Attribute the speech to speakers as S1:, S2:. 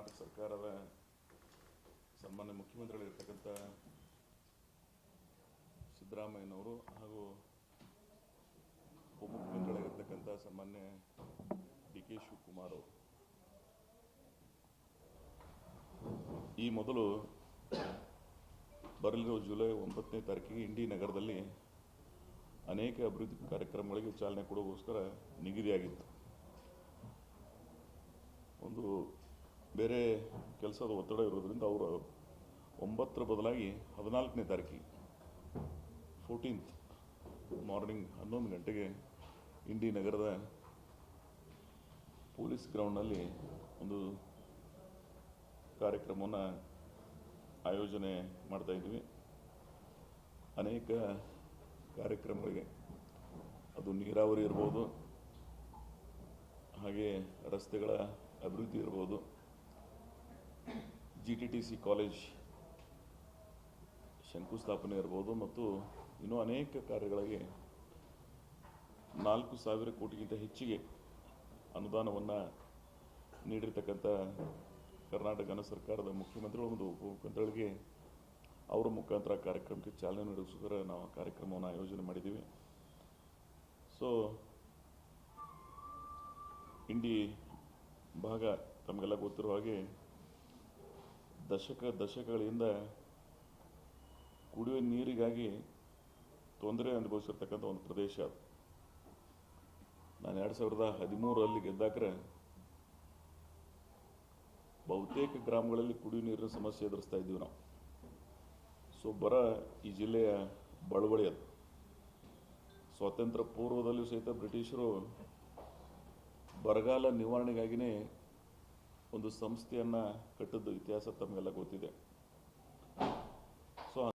S1: ಕರ್ನಾಟಕ ಸರ್ಕಾರದ ಸನ್ಮಾನ್ಯ ಮುಖ್ಯಮಂತ್ರಿಗಳಿರ್ತಕ್ಕಂಥ ಸಿದ್ದರಾಮಯ್ಯನವರು ಹಾಗೂ ಉಪಮುಖ್ಯಮಂತ್ರಿಗಳಿರ್ತಕ್ಕಂಥ ಸನ್ಮಾನ್ಯ ಡಿ ಕೆ ಶಿವಕುಮಾರ್ ಅವರು. ಈ ಮೊದಲು ಬರಲಿರುವ ಜುಲೈ ಒಂಬತ್ತನೇ ತಾರೀಕಿಗೆ ಇಂಡಿ ನಗರದಲ್ಲಿ ಅನೇಕ ಅಭಿವೃದ್ಧಿ ಕಾರ್ಯಕ್ರಮಗಳಿಗೆ ಚಾಲನೆ ಕೊಡುವಗೋಸ್ಕರ ನಿಗದಿಯಾಗಿತ್ತು. ಒಂದು ಬೇರೆ ಕೆಲಸದ ಒತ್ತಡ ಇರೋದ್ರಿಂದ ಅವರು ಒಂಬತ್ತರ ಬದಲಾಗಿ ಹದಿನಾಲ್ಕನೇ ತಾರೀಕಿಗೆ ಫೋರ್ಟೀನ್ತ್ ಮಾರ್ನಿಂಗ್ ಹನ್ನೊಂದು ಗಂಟೆಗೆ ಇಂಡಿ ನಗರದ ಪೊಲೀಸ್ ಗ್ರೌಂಡ್ನಲ್ಲಿ ಒಂದು ಕಾರ್ಯಕ್ರಮವನ್ನು ಆಯೋಜನೆ ಮಾಡ್ತಾಯಿದ್ವಿ ಅನೇಕ ಕಾರ್ಯಕ್ರಮಗಳಿಗೆ ಅದು ನೀರಾವರಿ ಇರ್ಬೋದು, ಹಾಗೆ ರಸ್ತೆಗಳ ಅಭಿವೃದ್ಧಿ ಇರ್ಬೋದು. G T T C college ಶಂಕುಸ್ಥಾಪನೆ ಇರ್ಬೋದು ಮತ್ತು ಇನ್ನೂ ಅನೇಕ ಕಾರ್ಯಗಳಿಗೆ ನಾಲ್ಕು ಸಾವಿರ ಕೋಟಿಗಿಂತ ಹೆಚ್ಚಿಗೆ ಅನುದಾನವನ್ನು ನೀಡಿರ್ತಕ್ಕಂಥ ಕರ್ನಾಟಕ ಸರ್ಕಾರದ ಮುಖ್ಯಮಂತ್ರಿಗಳು ಒಂದು ಉಪಮುಖ್ಯಮಂತ್ರಿಗಳಿಗೆ ಅವರ ಮುಖಾಂತರ ಕಾರ್ಯಕ್ರಮಕ್ಕೆ ಚಾಲನೆ ನೀಡೋಸ್ಕರ ನಾವು ಕಾರ್ಯಕ್ರಮವನ್ನು ಆಯೋಜನೆ ಮಾಡಿದ್ದೀವಿ. ಸೊ ಇಂಡಿ ಭಾಗ ತಮಗೆಲ್ಲ ಗೊತ್ತಿರುವ ಹಾಗೆ ದಶಕ ದಶಕಗಳಿಂದ ಕುಡಿಯುವ ನೀರಿಗಾಗಿ ತೊಂದರೆ ಅನುಭವಿಸಿರ್ತಕ್ಕಂಥ ಒಂದು ಪ್ರದೇಶ ಅದು. ನಾನು ಎರಡು ಸಾವಿರದ ಹದಿಮೂರರಲ್ಲಿ ಗೆದ್ದಾಕ್ರೆ ಬಹುತೇಕ ಗ್ರಾಮಗಳಲ್ಲಿ ಕುಡಿಯುವ ನೀರಿನ ಸಮಸ್ಯೆ ಎದುರಿಸ್ತಾ ಇದ್ದೀವಿ ನಾವು. ಸೊ, ಬರ ಈ ಜಿಲ್ಲೆಯ ಬಳುವಳಿ ಅದು. ಸ್ವಾತಂತ್ರ್ಯ ಪೂರ್ವದಲ್ಲೂ ಸಹಿತ ಬ್ರಿಟಿಷರು ಬರಗಾಲ ನಿವಾರಣೆಗಾಗಿಯೇ ಒಂದು ಸಂಸ್ಥೆಯನ್ನು ಕಟ್ಟಿದ್ದು ಇತಿಹಾಸ ತಮಗೆಲ್ಲ ಗೊತ್ತಿದೆ.